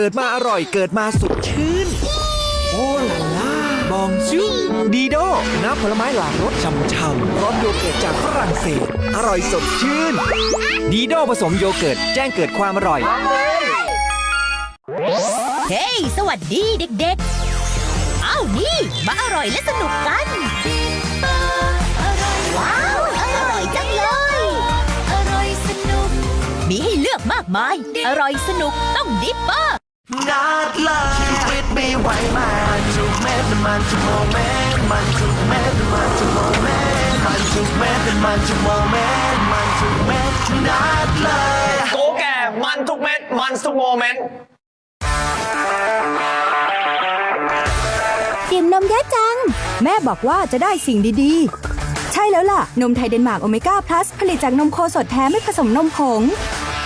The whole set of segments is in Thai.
เกิดมาอร่อยเกิดมาสดชื่น โอ้ลาล่าบองจูดีโดน้ำผลไม้หลากรสช่ำๆร้อนโยเกิร์ตจากฝรั่งเศส อร่อยสดชื่น ดีโดผสมโยเกิร์ตแจ้งเกิดความอร่อย เฮ้ยสวัสดีเด็กๆอ้าวนี่ มาอร่อยและสนุกกัน ว้าว อร่อยจังเลยอร่อยสนุกมีให้เลือกมากมาย อร่อยสนุกต้องดิปเปอร์ นัดเลยชีวิตไม่ไหวมันทุกเม็ดมันทุกโมเมนต์มันทุกเม็ดมันทุกโมเมนต์มันทุกเม็ดมันทุกโมเมนต์มันทุกเม็ดนัดเลยโกแก่มันทุกเม็ดมันทุกโมเมนต์ดื่มนมเยอะจัง แม่บอกว่าจะได้สิ่งดีๆ ใช่แล้วล่ะ นมไทยเดนมาร์กโอเมก้าพลัสผลิตจากนมโคสดแท้ไม่ผสมนมผง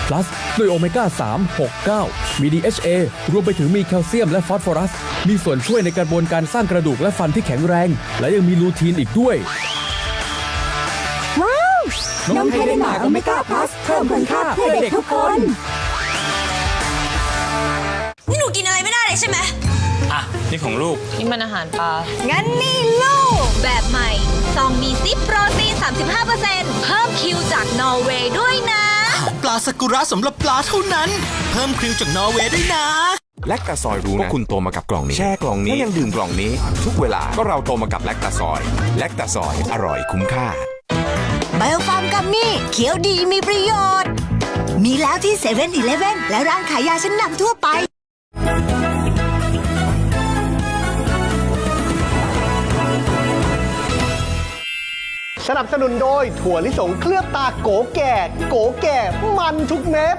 plus ด้วยโอเมก้า 3 6 9 มี DHA รวมไปถึงมีแคลเซียมและฟอสฟอรัส มีส่วนช่วยในกระบวนการสร้างกระดูกและฟันที่แข็งแรง และยังมีลูทีนอีกด้วย ว้าวนมไทยเดนมาร์กโอเมก้าพลัสเพิ่มคุณค่าเพื่อเด็กทุกคน นี่หนูกินอะไรไม่ได้เลยใช่ไหม อะ นี่ของลูก นี่มันอาหารปลา งั้นนี่ลูก แบบใหม่ ซองมีซิปโปรตีน 35%เพิ่มคิวจากนอร์เวย์ด้วยนะ ปลาสกุระสำหรับปลาเท่านั้น เพิ่มคริวจากนอร์เวย์ด้วยนะ แลคตาซอยรู้นะว่าคุณโตมากับกล่องนี้ แช่กล่องนี้แล้วยังดื่มกล่องนี้ ทุกเวลาก็เราโตมากับแลคตาซอย แลคตาซอยอร่อยคุ้มค่า ไบโอฟาร์มกัมมี่เขียวดีมีประโยชน์ มีแล้วที่เซเว่นอีเลฟเว่นและร้านขายยาชั้นนำทั่วไป สนับสนุนโดยถั่วลิสงเคลือบตาโกแก่ โกแก่ มันทุกเม็ด